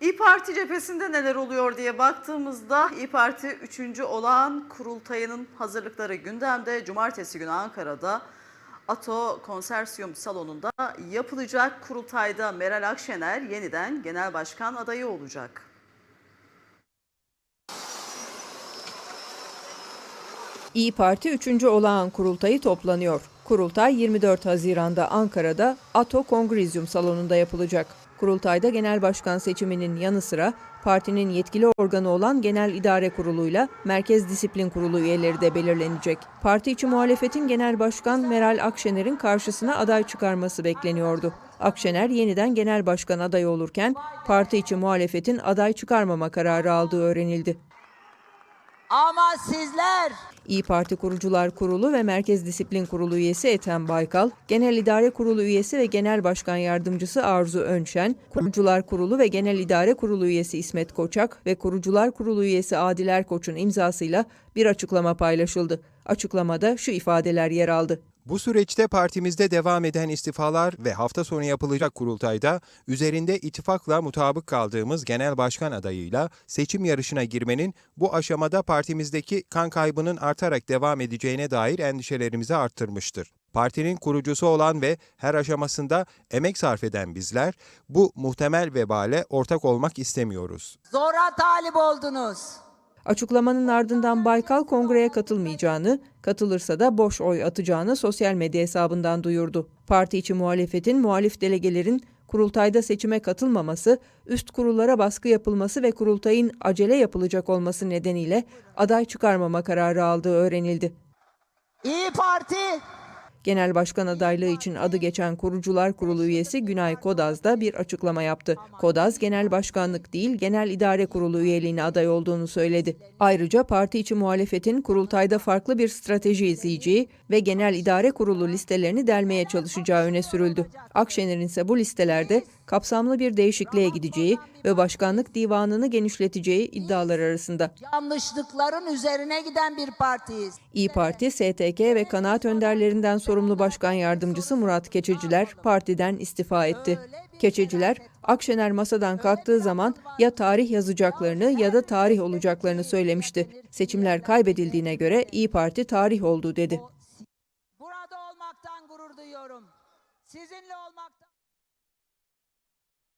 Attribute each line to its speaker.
Speaker 1: İyi Parti cephesinde neler oluyor diye baktığımızda İyi Parti 3. olan kurultayının hazırlıkları gündemde. Cumartesi günü Ankara'da Ato Konsersiyum Salonu'nda yapılacak kurultayda Meral Akşener yeniden genel başkan adayı olacak.
Speaker 2: İyi Parti 3. olağan kurultayı toplanıyor. Kurultay 24 Haziran'da Ankara'da Ato Kongrezyum Salonu'nda yapılacak. Kurultayda genel başkan seçiminin yanı sıra partinin yetkili organı olan Genel İdare Kurulu'yla Merkez Disiplin Kurulu üyeleri de belirlenecek. Parti içi muhalefetin Genel Başkan Meral Akşener'in karşısına aday çıkarması bekleniyordu. Akşener yeniden genel başkan adayı olurken parti içi muhalefetin aday çıkarmama kararı aldığı öğrenildi.
Speaker 3: Ama sizler
Speaker 2: İyi Parti Kurucular Kurulu ve Merkez Disiplin Kurulu üyesi Ethem Baykal, Genel İdare Kurulu üyesi ve Genel Başkan Yardımcısı Arzu Önşen, Kurucular Kurulu ve Genel İdare Kurulu üyesi İsmet Koçak ve Kurucular Kurulu üyesi Adil Erkoç'un imzasıyla bir açıklama paylaşıldı. Açıklamada şu ifadeler yer aldı.
Speaker 4: Bu süreçte partimizde devam eden istifalar ve hafta sonu yapılacak kurultayda üzerinde ittifakla mutabık kaldığımız genel başkan adayıyla seçim yarışına girmenin bu aşamada partimizdeki kan kaybının artarak devam edeceğine dair endişelerimizi arttırmıştır. Partinin kurucusu olan ve her aşamasında emek sarf eden bizler bu muhtemel vebale ortak olmak istemiyoruz.
Speaker 3: zora talip oldunuz.
Speaker 2: Açıklamanın ardından Baykal kongreye katılmayacağını, katılırsa da boş oy atacağını sosyal medya hesabından duyurdu. Parti içi muhalefetin muhalif delegelerin kurultayda seçime katılmaması, üst kurullara baskı yapılması ve kurultayın acele yapılacak olması nedeniyle aday çıkarmama kararı aldığı öğrenildi.
Speaker 3: İyi Parti
Speaker 2: Genel başkan adaylığı için adı geçen Kurucular Kurulu üyesi Günay Kodaz da bir açıklama yaptı. Kodaz, genel başkanlık değil, genel idare kurulu üyeliğine aday olduğunu söyledi. Ayrıca parti içi muhalefetin kurultayda farklı bir strateji izleyeceği ve genel idare kurulu listelerini delmeye çalışacağı öne sürüldü. Akşener'in ise bu listelerde kapsamlı bir değişikliğe gideceği ve başkanlık divanını genişleteceği iddialar arasında.
Speaker 3: yanlışlıkların üzerine giden bir partiyiz.
Speaker 2: İyi Parti, STK ve kanaat önderlerinden sorumlu başkan yardımcısı Murat Keçeciler partiden istifa etti. Keçeciler, Akşener masadan kalktığı zaman ya tarih yazacaklarını ya da tarih olacaklarını söylemişti. Seçimler kaybedildiğine göre İyi Parti tarih oldu dedi.
Speaker 3: Burada olmaktan gurur duyuyorum. Sizinle olmaktan